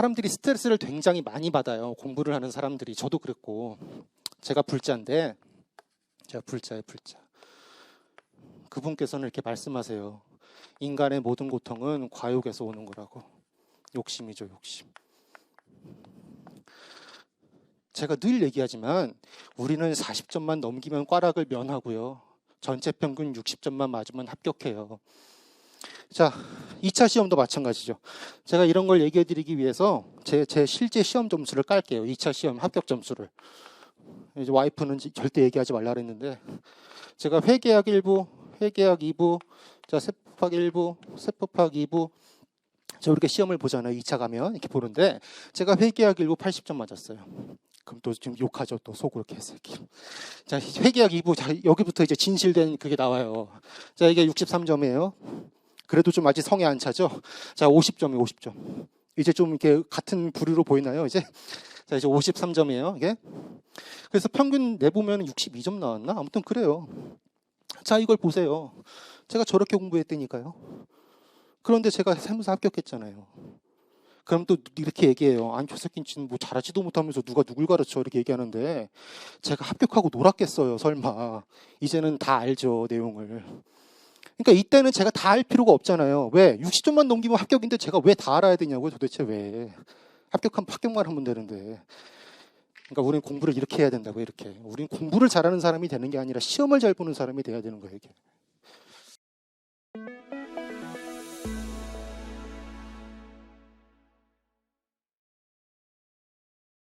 사람들이 스트레스를 굉장히 많이 받아요. 공부를 하는 사람들이 저도 그랬고 제가 불자인데 제가 불자예요, 불자. 그분께서는 이렇게 말씀하세요. 인간의 모든 고통은 과욕에서 오는 거라고. 욕심이죠, 욕심. 제가 늘 얘기하지만 우리는 40점만 넘기면 꽈락을 면하고요. 전체 평균 60점만 맞으면 합격해요. 자, 2차 시험도 마찬가지죠. 제가 이런 걸 얘기해 드리기 위해서 제, 제 실제 시험 점수를 깔게요. 2차 시험 합격 점수를. 이제 와이프는 절대 얘기하지 말라 그랬는데 제가 회계학 1부, 회계학 2부, 자, 세법학 1부, 세법학 2부 저 이렇게 시험을 보잖아요. 2차 가면 이렇게 보는데 제가 회계학 1부 80점 맞았어요. 그럼 또 지금 욕하죠. 또 속으로 개새끼. 자, 회계학 2부 자, 여기부터 이제 진실된 그게 나와요. 자, 이게 63점이에요. 그래도 좀 아직 성에 안 차죠. 자, 50점이 50점. 이제 좀 이렇게 같은 부류로 보이나요? 이제 자, 이제 53점이에요. 이게. 그래서 평균 내보면 62점 나왔나? 아무튼 그래요. 자, 이걸 보세요. 제가 저렇게 공부했다니까요. 그런데 제가 세무사 합격했잖아요. 그럼 또 이렇게 얘기해요. 아니, 저 새끼는 뭐 잘하지도 못하면서 누가 누굴 가르쳐 이렇게 얘기하는데 제가 합격하고 놀았겠어요. 설마. 이제는 다 알죠. 내용을. 그러니까 이때는 제가 다알 필요가 없잖아요. 왜? 60점만 넘기면 합격인데 제가 왜 다 알아야 되냐고요. 도대체 왜. 합격하면 합격만 하면 되는데. 그러니까 우리는 공부를 이렇게 해야 된다고 이렇게. 우리는 공부를 잘하는 사람이 되는 게 아니라 시험을 잘 보는 사람이 돼야 되는 거예요. 이게.